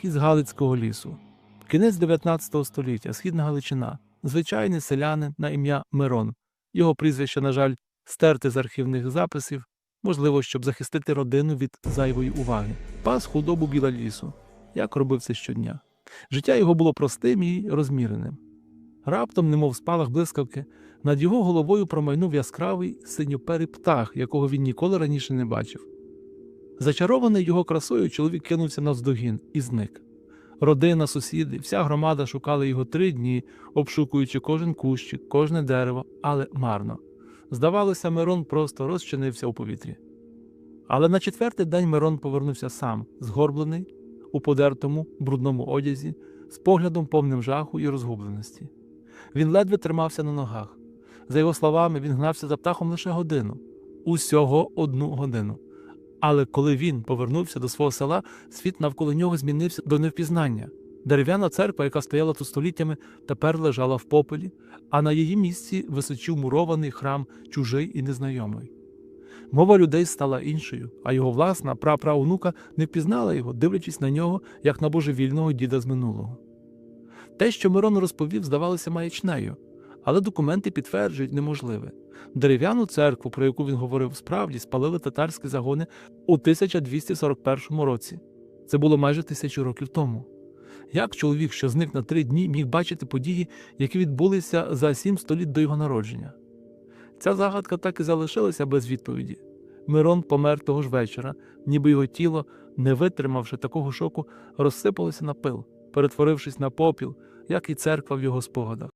Вхід з Галицького лісу. Кінець 19 століття, східна Галичина, звичайний селянин на ім'я Мирон. Його прізвище, на жаль, стерте з архівних записів, можливо, щоб захистити родину від зайвої уваги. Пас худобу біля лісу, як робив це щодня. Життя його було простим і розміреним. Раптом, немов спалах блискавки, над його головою промайнув яскравий синьоперий птах, якого він ніколи раніше не бачив. Зачарований його красою, чоловік кинувся навздогін і зник. Родина, сусіди, вся громада шукали його три дні, обшукуючи кожен кущик, кожне дерево, але марно. Здавалося, Мирон просто розчинився у повітрі. Але на четвертий день Мирон повернувся сам, згорблений, у подертому, брудному одязі, з поглядом повним жаху і розгубленості. Він ледве тримався на ногах. За його словами, він гнався за птахом лише годину, усього одну годину. Але коли він повернувся до свого села, світ навколо нього змінився до невпізнання. Дерев'яна церква, яка стояла тут століттями, тепер лежала в попелі, а на її місці височив мурований храм чужий і незнайомий. Мова людей стала іншою, а його власна прапраонука не впізнала його, дивлячись на нього, як на божевільного діда з минулого. Те, що Мирон розповів, здавалося маячнею, але документи підтверджують неможливе. Дерев'яну церкву, про яку він говорив, справді спалили татарські загони у 1241 році. Це було майже тисячу років тому. Як чоловік, що зник на три дні, міг бачити події, які відбулися за сім століть до його народження? Ця загадка так і залишилася без відповіді. Мирон помер того ж вечора, ніби його тіло, не витримавши такого шоку, розсипалося на пил, перетворившись на попіл, як і церква в його спогадах.